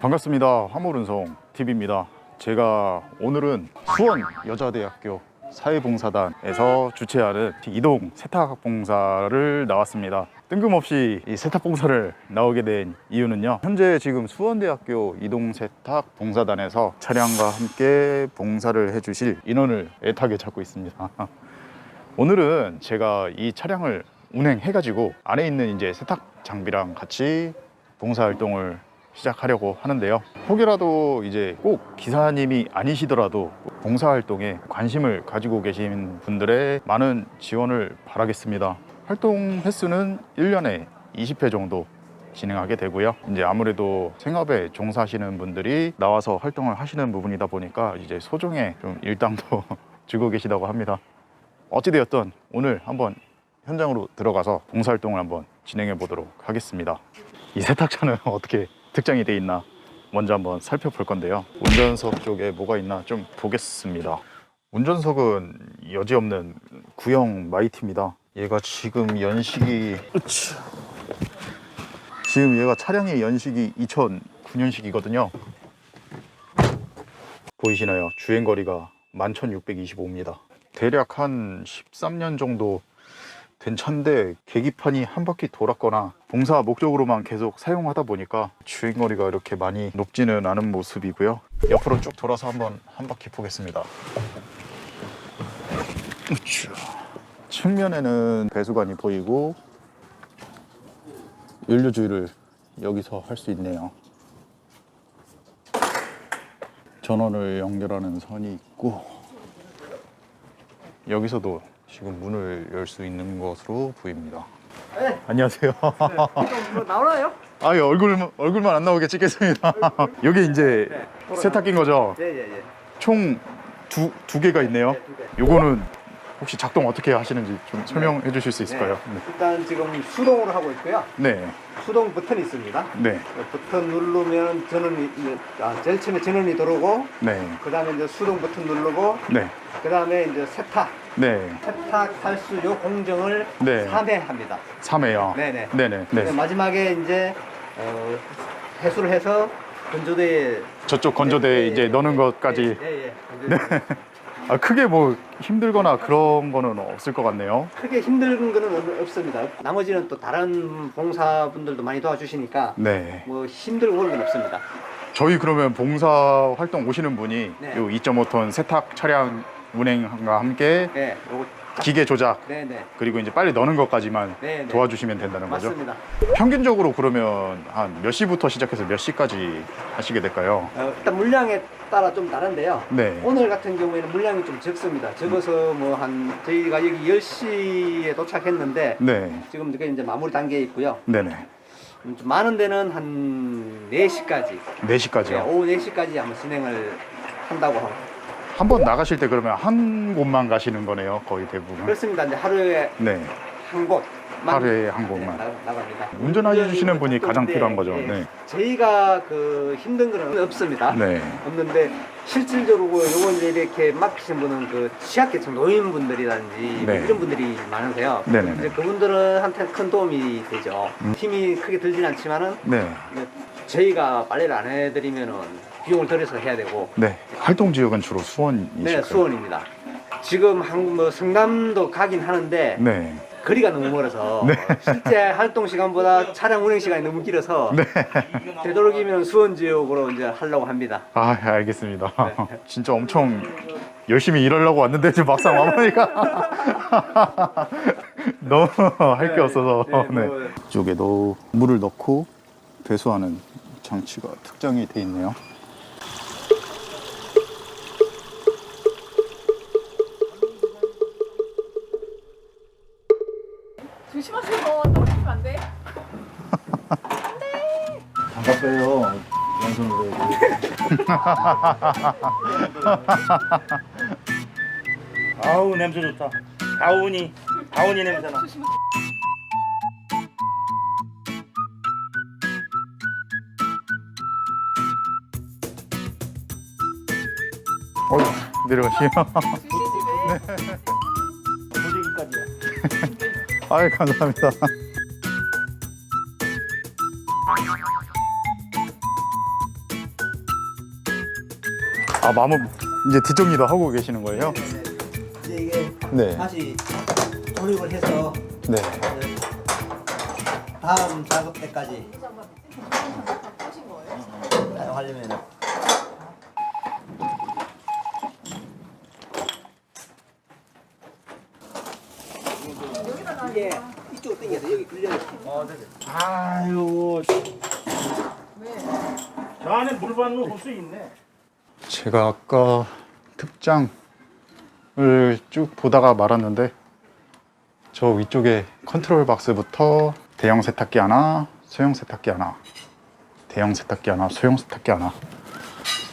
반갑습니다. 화물운송 TV입니다. 제가 오늘은 수원 여자대학교 사회봉사단에서 주최하는 이동 세탁봉사를 나왔습니다. 뜬금없이 이 세탁봉사를 나오게 된 이유는요. 현재 지금 수원대학교 이동세탁봉사단에서 차량과 함께 봉사를 해주실 인원을 애타게 찾고 있습니다. 오늘은 제가 이 차량을 운행해가지고 안에 있는 이제 세탁 장비랑 같이 봉사활동을 시작하려고 하는데요. 혹여라도 이제 꼭 기사님이 아니시더라도 봉사활동에 관심을 가지고 계신 분들의 많은 지원을 바라겠습니다. 활동 횟수는 1년에 20회 정도 진행하게 되고요. 이제 아무래도 생업에 종사하시는 분들이 나와서 활동을 하시는 부분이다 보니까 이제 소정의 좀 일당도 주고 계시다고 합니다. 어찌되었든 오늘 한번 현장으로 들어가서 봉사활동을 한번 진행해 보도록 하겠습니다. 이 세탁차는 어떻게 특장이 돼 있나 먼저 한번 살펴볼 건데요. 운전석 쪽에 뭐가 있나 좀 보겠습니다. 운전석은 여지없는 구형 마이티입니다. 얘가 지금 연식이. 지금 얘가 차량의 연식이 2009년식이거든요. 보이시나요? 주행거리가 11,625입니다. 대략 한 13년 정도 된 차인데 계기판이 한 바퀴 돌았거나 봉사 목적으로만 계속 사용하다 보니까 주행거리가 이렇게 많이 높지는 않은 모습이고요. 옆으로 쭉 돌아서 한번 한 바퀴 보겠습니다. 으쌰. 측면에는 배수관이 보이고 연료 주의를 여기서 할 수 있네요. 전원을 연결하는 선이 있고 여기서도 지금 문을 열 수 있는 것으로 보입니다. 네. 안녕하세요. 뭐 나오나요? 아, 예, 얼굴 얼굴만 안 나오게 찍겠습니다. 여기 이제 네. 세탁기인 거죠? 예 예 예. 총 두 두 개가 있네요. 네, 두 개. 요거는 혹시 작동 어떻게 하시는지 좀 설명해 주실 수 있을까요? 일단 지금 수동으로 하고 있고요. 네. 수동 버튼이 있습니다. 네. 그 버튼 누르면 전원이 아, 제일 처음에 전원이 들어오고 네. 그 다음에 이제 수동 버튼 누르고 네. 그 다음에 이제 세탁 네. 세탁 할수 요 공정을 네. 3회 합니다. 3회요. 네네. 네네. 네. 마지막에 이제 어, 해수를 해서 건조대에 저쪽 건조대에 예, 예, 이제 예, 넣는 예, 것까지 예, 예. 건조대. 아, 크게 뭐 힘들거나 그런 거는 없을 것 같네요. 크게 힘든 거는 없- 없습니다. 나머지는 또 다른 봉사분들도 많이 도와주시니까 네. 뭐 힘들고 그런 건 없습니다. 저희 그러면 봉사 활동 오시는 분이 네. 요 2.5톤 세탁 차량 운행과 함께 네, 요거 기계 조작 네, 네, 그리고 이제 빨리 넣는 것까지만 네, 네. 도와주시면 된다는 거죠. 맞습니다. 평균적으로 그러면 한 몇 시부터 시작해서 몇 시까지 하시게 될까요? 어, 일단 물량에 따라 좀 다른데요. 네. 오늘 같은 경우에는 물량이 좀 적습니다. 적어서 뭐 한 저희가 여기 10시에 도착했는데 네. 지금 그게 이제 마무리 단계에 있고요. 네네. 음, 좀 많은 데는 한 4시까지, 4시까지요. 오후 4시까지 한번 진행을 한다고 한 번 나가실 때 그러면 한 곳만 가시는 거네요. 거의 대부분. 그렇습니다. 이제 하루에 네. 한 곳. 하루에 한 곳만. 나, 나갑니다. 운전해 주시는 분이 가장 좀 필요한 거죠. 예. 네. 저희가 그 힘든 거는 없습니다. 네. 없는데 실질적으로 요거 이제 이렇게 맡기신 분은 그 취약계층 노인분들이라든지 네. 이런 분들이 많으세요. 네 네 네. 이제 그분들한테 큰 도움이 되죠. 음. 힘이 크게 들진 않지만은 네. 이제 저희가 빨래를 안 해드리면은 비용을 들여서 해야 되고 네. 활동 지역은 주로 수원이실까요? 네 수원입니다. 지금 한국 뭐 성남도 가긴 하는데 네. 거리가 너무 멀어서 네. 실제 활동 시간보다 차량 운행 시간이 너무 길어서 네. 되도록이면 수원 지역으로 이제 하려고 합니다. 아, 알겠습니다. 네. 진짜 엄청 열심히 일하려고 왔는데 지금 막상 와보니까 너무 할 게 없어서 네, 네. 뭐- 이쪽에도 물을 넣고 배수하는 장치가 특장이 돼 있네요. 왼손으로 해도. 아우 냄새 좋다. 다운이 다운이 냄새나. 어휴, 내려가시요. 주시지 왜? 고데기까지야. 아유, 감사합니다. 아 마무 이제 뒷정리도 하고 계시는 거예요? 이제 이게 네. 다시 조립을 해서 네. 다음 작업 때까지? 사용하려면 이게 이쪽으로 당겨서 여기 굴려 아유 왜? 저 안에 물 받는 호수 있네. 제가 아까 특장을 쭉 보다가 말았는데 저 위쪽에 컨트롤 박스부터 대형 세탁기 하나, 소형 세탁기 하나, 대형 세탁기 하나, 소형 세탁기 하나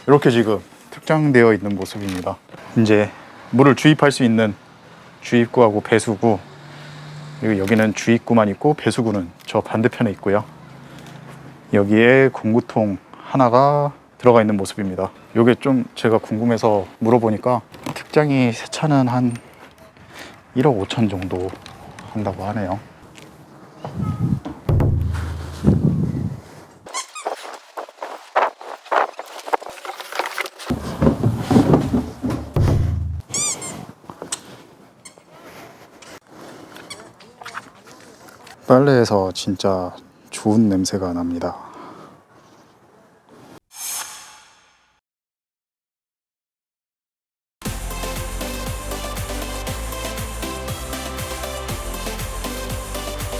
이렇게 지금 특장되어 있는 모습입니다. 이제 물을 주입할 수 있는 주입구하고 배수구 그리고 여기는 주입구만 있고 배수구는 저 반대편에 있고요. 여기에 공구통 하나가 들어가 있는 모습입니다. 이게 좀 제가 궁금해서 물어보니까 특장이 새 차는 한 1억 5천 정도 한다고 하네요. 빨래에서 진짜 좋은 냄새가 납니다.